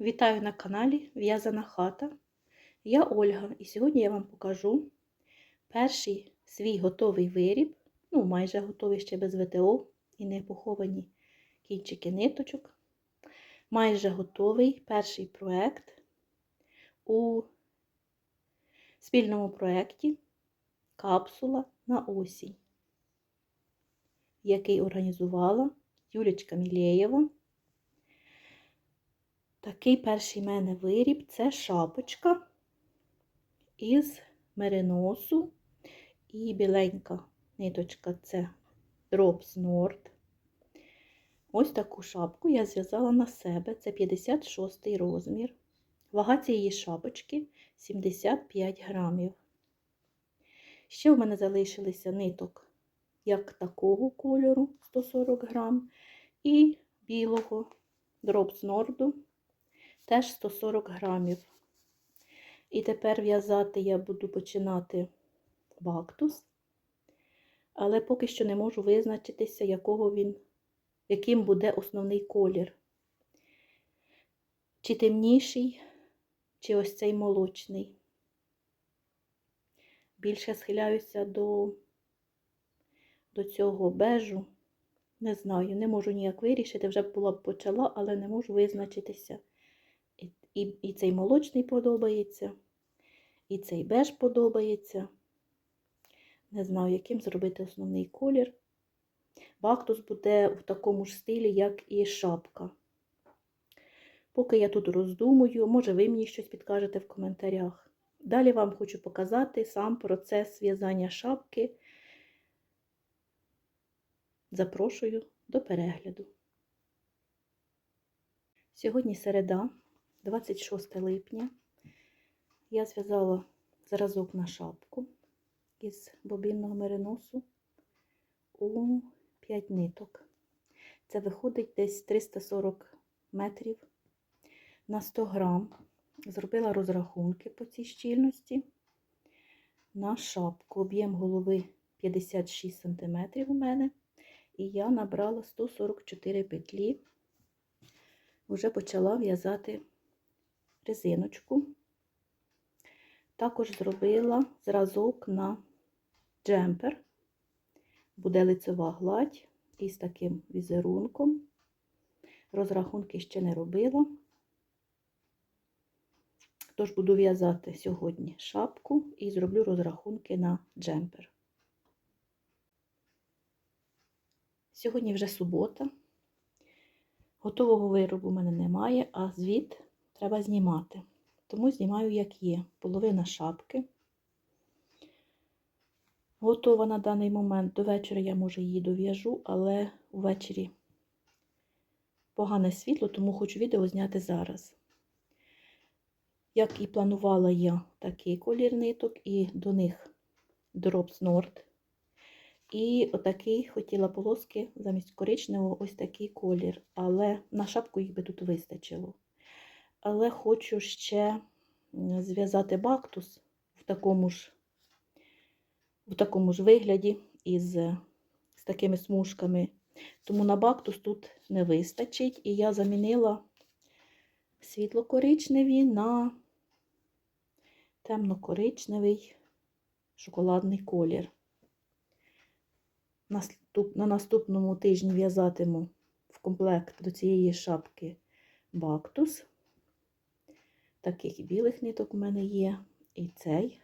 Вітаю на каналі В'язана хата. Я Ольга, і сьогодні я вам покажу перший свій готовий виріб, ну, майже готовий ще без ВТО і не поховані кінчики ниточок. Майже готовий перший проєкт у спільному проєкті Капсула на осінь, який організувала Юлічка Мілєєва. Такий перший мене виріб це шапочка із мериносу і біленька ниточка це Drops Nord. Ось таку шапку я зв'язала на себе, це 56 розмір. Вага цієї шапочки 75 грамів. Ще в мене залишилися ниток як такого кольору 140 грам, і білого Drops Nord теж 140 грамів. І тепер в'язати я буду починати бактус, але поки що не можу визначитися, якого він, яким буде основний колір. Чи темніший, чи ось цей молочний. Більше схиляюся до, до цього бежу. Не знаю, не можу ніяк вирішити, вже була б почала, але не можу визначитися. І, і цей молочний подобається, і цей беж подобається. Не знаю, яким зробити основний колір. Бактус буде в такому ж стилі, як і шапка. Поки я тут роздумую, може ви мені щось підкажете в коментарях. Далі вам хочу показати сам процес в'язання шапки. Запрошую до перегляду. Сьогодні середа. 26 липня я зв'язала зразок на шапку із бобінного мериносу у 5 ниток. Це виходить десь 340 метрів на 100 грам. Зробила розрахунки по цій щільності на шапку. Об'єм голови 56 см у мене, і я набрала 144 петлі, вже почала в'язати резиночку. Також зробила зразок на джемпер, буде лицева гладь із таким візерунком. Розрахунки ще не робила. Тож буду в'язати сьогодні шапку і зроблю розрахунки на джемпер. Сьогодні вже субота. Готового виробу в мене немає, а звіт треба знімати. Тому знімаю, як є. Половина шапки. Готова на даний момент. До вечора я, може, її дов'яжу, але ввечері погане світло, тому хочу відео зняти зараз. Як і планувала я такий колір ниток, і до них Drops Nord. І отакий хотіла полоски замість коричневого ось такий колір. Але на шапку їх би тут вистачило але хочу ще зв'язати бактус в такому ж в такому ж вигляді із з такими смужками. Тому на бактус тут не вистачить, і я замінила світло-коричневі на темно-коричневий шоколадний колір. На наступному тижні в'язатиму в комплект до цієї шапки бактус. Таких білих ниток у мене є. І цей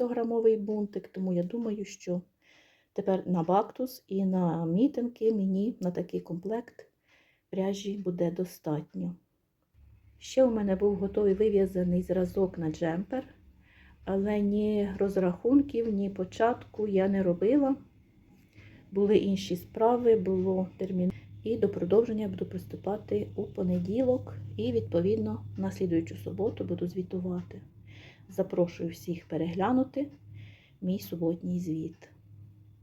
100-грамовий бунтик, тому я думаю, що тепер на бактус і на мітинки мені на такий комплект пряжі буде достатньо. Ще у мене був готовий вив'язаний зразок на джемпер, але ні розрахунків, ні початку я не робила. Були інші справи, було термін. І до продовження буду приступати у понеділок, і, відповідно, на слідуючу суботу буду звітувати. Запрошую всіх переглянути мій суботній звіт.